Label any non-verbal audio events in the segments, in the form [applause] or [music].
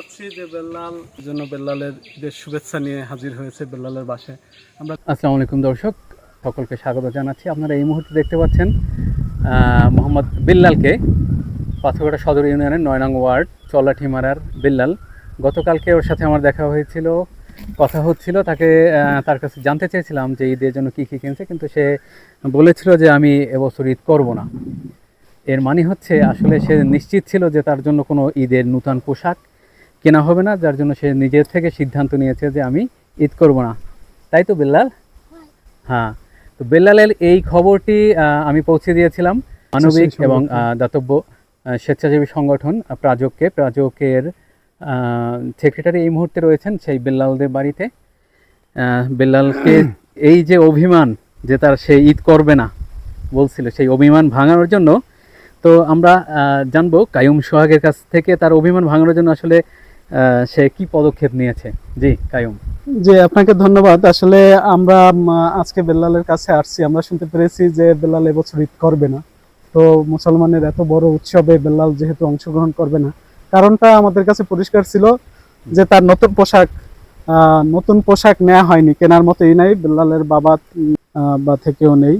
পাচ্ছি যে বেল্লাল জন্য বেল্লালের ঈদের শুভেচ্ছা নিয়ে হাজির হয়েছে বেল্লালের বাসায়। আমরা আসসালামু আলাইকুম দর্শক, সকলকে স্বাগত জানাচ্ছি। আপনারা এই মুহূর্তে দেখতে পাচ্ছেন মোহাম্মদ বিল্লালকে পাথরঘাটা সদর ইউনিয়নের নয় নং ওয়ার্ড, চলাঠিমারার বিল্লাল। গতকালকে ওর সাথে আমার দেখা হয়েছিল, কথা হচ্ছিল, তাকে তার কাছে জানতে চেয়েছিলাম যে ঈদের জন্য কী কী কিনছে, কিন্তু সে বলেছিল যে আমি এবছর ঈদ করব না। এর মানে হচ্ছে, আসলে সে নিশ্চিত ছিল যে তার জন্য কোনো ঈদের নূতন পোশাক কেনা হবে না যার জন্য সে নিজের থেকে সিদ্ধান্ত নিয়েছে যে আমি ঈদ করব না। তাই তো বিল্লাল? হ্যাঁ তো বেল্লালের এই খবরটি আমি পৌঁছে দিয়েছিলাম মানবিক এবং দাতব্য স্বেচ্ছাসেবী সংগঠন প্রাজককে প্রাজকের সেক্রেটারি এই মুহূর্তে রয়েছেন সেই বেল্লালদের বাড়িতে। বেল্লালকে [clears throat] এই যে অভিমান যে তার সে ঈদ করবে না বলছিল সেই অভিমান ভাঙানোর জন্য তো আমরা জানব কায়ুম সোহাগের কাছ থেকে তার অভিমান ভাঙানোর জন্য আসলে সে কি পদক্ষেপ নিয়েছে? জি কায়ুম যে আপনাকে ধন্যবাদ। আসলে আমরা আজকে বেল্লালের কাছে আসছি। আমরা শুনতে পেরেছি যে বেল্লাল এবছর ঈদ করবে না। তো মুসলমানের এত বড় উৎসবে বেল্লাল যেহেতু অংশগ্রহণ করবে না। কারণটা আমাদের কাছে পরিষ্কার ছিল যে তার নতুন পোশাক আহ, নতুন পোশাক নেওয়া হয়নি। কেনার মতোই নাই। বেল্লালের বাবা বা থেকেও নেই।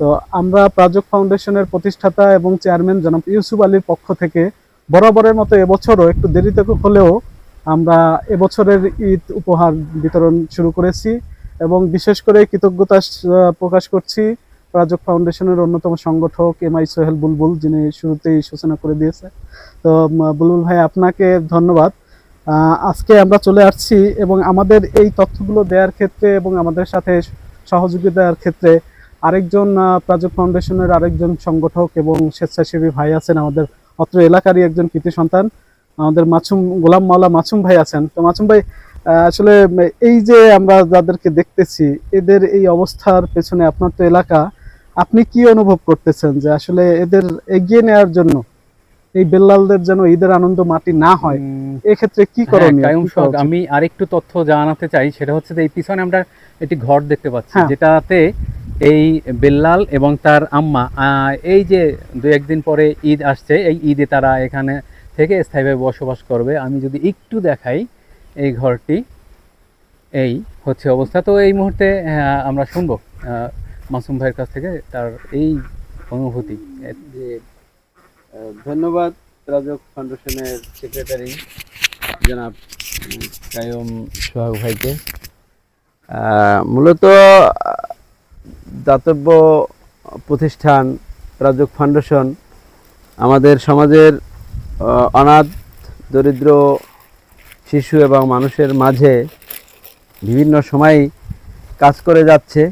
তো আমরা প্রাজক ফাউন্ডেশনের প্রতিষ্ঠাতা এবং চেয়ারম্যান জনাব ইউসুফ আলীর পক্ষ থেকে বরাবরের মতো এবছরও একটু দেরিতে হলেও আমরা এবছরের ঈদ উপহার বিতরণ শুরু করেছি এবং বিশেষ করে কৃতজ্ঞতা প্রকাশ করছি প্রাজক ফাউন্ডেশনের অন্যতম সংগঠক এম আই সোহেল বুলবুল, যিনি শুরুতেই সূচনা করে দিয়েছে। তো বুলবুল ভাই, আপনাকে ধন্যবাদ। আজকে আমরা চলে আসছি এবং আমাদের এই তথ্যগুলো দেওয়ার ক্ষেত্রে এবং আমাদের সাথে সহযোগিতা দেওয়ার ক্ষেত্রে আরেকজন প্রাজক ফাউন্ডেশনের আরেকজন সংগঠক এবং স্বেচ্ছাসেবী ভাই আছেন আমাদের অত্র এলাকারই একজন কৃতি সন্তান। আমাদের মাসুম গোলাম মাওলা মাসুম ভাই আছেন তো মাসুম ভাই আসলে এই যে আমরা যাদেরকে দেখতেছি এদের এই অবস্থার পেছনে আপনার তো এলাকা আপনি কি অনুভব করতেছেন যে আসলে এদের এগিয়ে নেওয়ার জন্য এই বেল্লালদের যেন ঈদের আনন্দ মাটি না হয় এক্ষেত্রে কি হ্যাঁ, করণীয় কায়ুম কি করা শখ, উচিত? আমি আরেকটু তথ্য জানাতে চাই সেটা হচ্ছে যে এই পিছনে আমরা একটি ঘর দেখতে পাচ্ছি হ্যাঁ। যেটাতে এই বেল্লাল এবং তার আম্মা আহ, এই যে দু একদিন পরে ঈদ আসছে এই ঈদে তারা এখানে থেকে স্থায়ীভাবে বসবাস করবে। আমি যদি একটু দেখাই এই ঘরটি, এই হচ্ছে অবস্থা। তো এই মুহূর্তে আমরা শুনব মাসুম ভাইয়ের কাছ থেকে তার এই অনুভূতি। যে ধন্যবাদ রাজক ফাউন্ডেশনের সেক্রেটারি, জনাব কায়ুম সোহাগ ভাইকে। মূলত, দাতব্য প্রতিষ্ঠান রাজক ফাউন্ডেশন আমাদের সমাজের অনাথ, দরিদ্র, শিশু এবং মানুষের মাঝে বিভিন্ন সময় কাজ করে যাচ্ছে,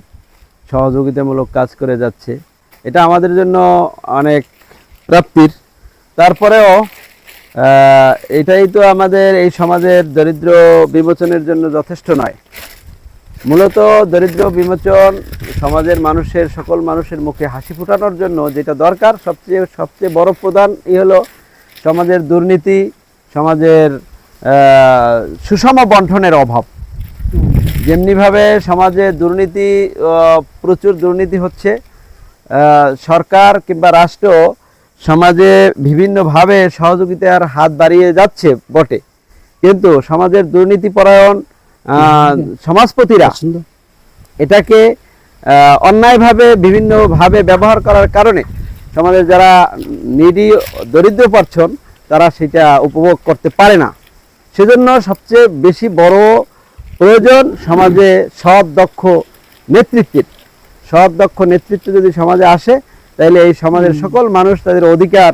সহযোগিতামূলক কাজ করে যাচ্ছে। এটা আমাদের জন্য অনেক প্রাপ্তির। তারপরেও এটাই তো আমাদের এই সমাজের দরিদ্র বিমোচনের জন্য যথেষ্ট নয়। মূলত দরিদ্র বিমোচন সমাজের মানুষের, সকল মানুষের মুখে হাসি ফোটানোর জন্য যেটা দরকার, সবচেয়ে সবচেয়ে বড় প্রধান ই হলো সমাজের দুর্নীতি সমাজের সুষম বন্টনের অভাব যেমনিভাবে সমাজে দুর্নীতি প্রচুর দুর্নীতি হচ্ছে সরকার কিংবা রাষ্ট্র সমাজে বিভিন্নভাবে সহযোগিতার হাত বাড়িয়ে যাচ্ছে বটে কিন্তু সমাজের দুর্নীতিপরায়ণ সমাজপতিরা? এটাকে অন্যায়ভাবে বিভিন্নভাবে ব্যবহার করার কারণে সমাজের যারা নিডি দরিদ্র পারছন তারা সেটা উপভোগ করতে পারে না। সেজন্য সবচেয়ে বেশি বড় প্রয়োজন সমাজে সৎ দক্ষ নেতৃত্বের। সৎ দক্ষ নেতৃত্ব যদি সমাজে আসে তাহলে এই সমাজের সকল মানুষ তাদের অধিকার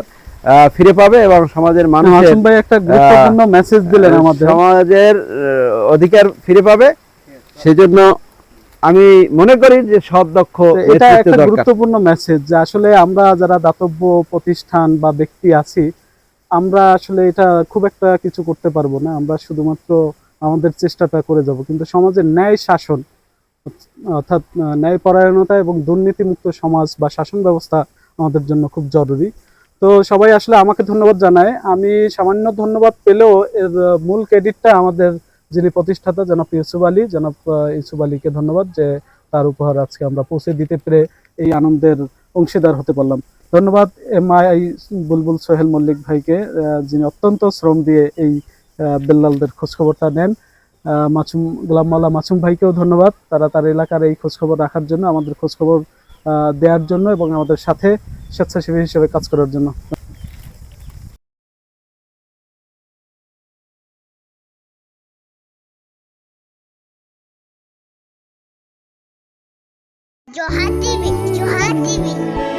ফিরে পাবে এবং সমাজের মানুষ ভাই একটা গুরুত্বপূর্ণ মেসেজ দিলেন আমাদের। সমাজের অধিকার ফিরে পাবে। সেজন্য আমি মনে করি যে সৎ দক্ষ এটা একটা গুরুত্বপূর্ণ মেসেজ যে আসলে আমরা যারা দাতব্য প্রতিষ্ঠান বা ব্যক্তি আছি আমরা আসলে এটা খুব একটা কিছু করতে পারব না। আমরা শুধুমাত্র আমাদের চেষ্টাটা করে যাব। কিন্তু সমাজের ন্যায় শাসন অর্থাৎ ন্যায় পরায়ণতা এবং দুর্নীতিমুক্ত সমাজ বা শাসন ব্যবস্থা আমাদের জন্য খুব জরুরি। তো সবাই আসলে আমাকে ধন্যবাদ জানায়। আমি সামান্য ধন্যবাদ পেলেও এর মূল ক্রেডিটটা আমাদের যিনি প্রতিষ্ঠাতা, জনাব ইউসুফ আলী। জনাব ইউসুফ আলীকে ধন্যবাদ যে তার উপহার আজকে আমরা পৌঁছে দিতে পেরে এই আনন্দের অংশীদার হতে পারলাম। ধন্যবাদ এম আই বুলবুল সোহেল মল্লিক ভাইকে যিনি অত্যন্ত শ্রম দিয়ে এই বেল্লালদের খোঁজখবরটা নেন। মাছুম মাসুম, গোলাম মাওলা মাসুম ভাইকেও ধন্যবাদ। তারা তার এলাকার এই খোঁজখবর রাখার জন্য, আমাদের খোঁজখবর দেওয়ার জন্য এবং আমাদের সাথে স্বেচ্ছাসেবী হিসেবে কাজ করার জন্য। Johan TV, Johan TV.